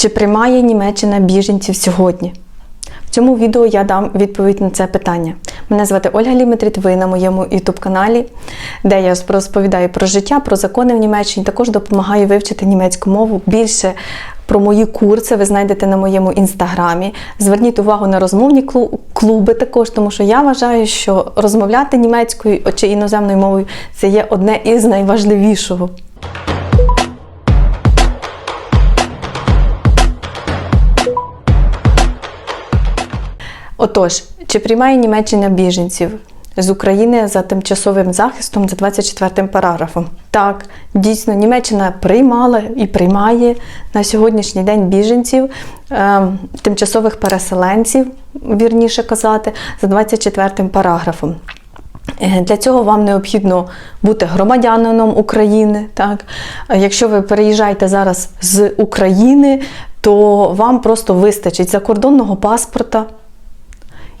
Чи приймає Німеччина біженців сьогодні? В цьому відео я дам відповідь на це питання. Мене звати Ольга Ліметріт, ви на моєму youtube каналі, де я розповідаю про життя, про закони в Німеччині. Також допомагаю вивчити німецьку мову. Більше про мої курси ви знайдете на моєму інстаграмі. Зверніть увагу на розмовні клуби також, тому що я вважаю, що розмовляти німецькою чи іноземною мовою це є одне із найважливішого. Отож, чи приймає Німеччина біженців з України за тимчасовим захистом за 24 параграфом? Так, дійсно, Німеччина приймала і приймає на сьогоднішній день біженців, е, тимчасових переселенців, вірніше казати, за 24 параграфом. Е, Для цього вам необхідно бути громадянином України. Так? Якщо ви переїжджаєте зараз з України, то вам просто вистачить закордонного паспорта.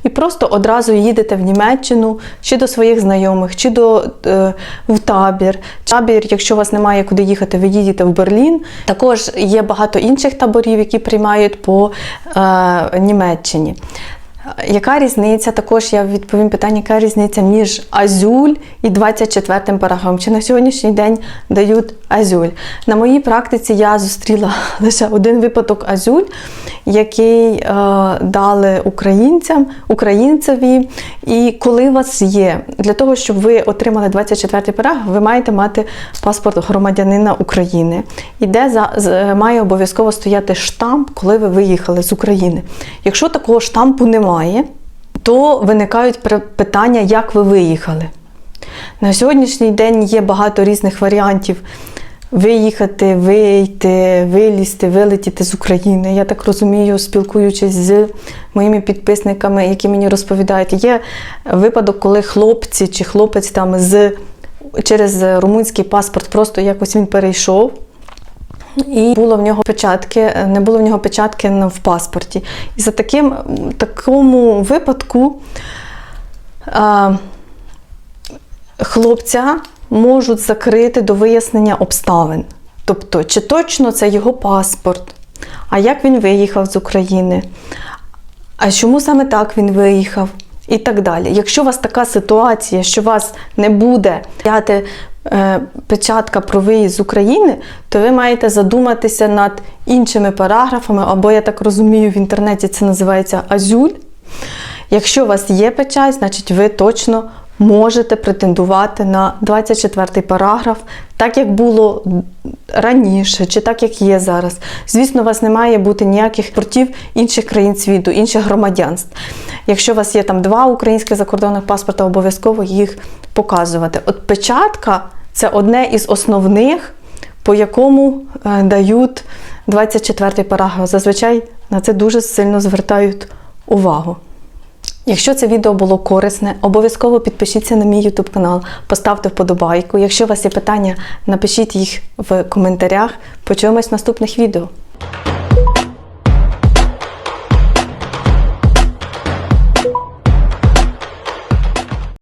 І просто одразу їдете в Німеччину чи до своїх знайомих, чи до, е, в табір. Табір, якщо у вас немає куди їхати, ви їдете в Берлін. Також є багато інших таборів, які приймають по е, Німеччині. Яка різниця? Також я відповім питання, яка різниця між Азюль і 24 параграфом? Чи на сьогоднішній день дають Азюль? На моїй практиці я зустріла лише один випадок Азюль, який е, дали українцям, українцеві. І коли вас є, для того, щоб ви отримали 24 параграф, ви маєте мати паспорт громадянина України. І де за, з- має обов'язково стояти штамп, коли ви виїхали з України. Якщо такого штампу немає, то виникають питання, як ви виїхали. На сьогоднішній день є багато різних варіантів виїхати, вийти, вилізти, вилетіти з України. Я так розумію, спілкуючись з моїми підписниками, які мені розповідають, є випадок, коли хлопці чи хлопець там з через румунський паспорт просто якось він перейшов. І було в нього печатки, не було в нього печатки в паспорті. І за таким такому випадку а, хлопця можуть закрити до вияснення обставин. Тобто, чи точно це його паспорт, а як він виїхав з України, а чому саме так він виїхав? І так далі. Якщо у вас така ситуація, що у вас не буде взяти е, печатка про виїзд з України, то ви маєте задуматися над іншими параграфами, або я так розумію, в інтернеті це називається Азюль. Якщо у вас є печать, значить ви точно можете претендувати на 24 параграф, так як було раніше, чи так як є зараз. Звісно, у вас не має бути ніяких портів інших країн світу, інших громадянств. Якщо у вас є там два українських закордонних паспорта, обов'язково їх показувати. От печатка це одне із основних, по якому е, дають 24 параграф. Зазвичай на це дуже сильно звертають увагу. Якщо це відео було корисне, обов'язково підпишіться на мій YouTube канал, поставте вподобайку. Якщо у вас є питання, напишіть їх в коментарях. Почуємось в наступних відео.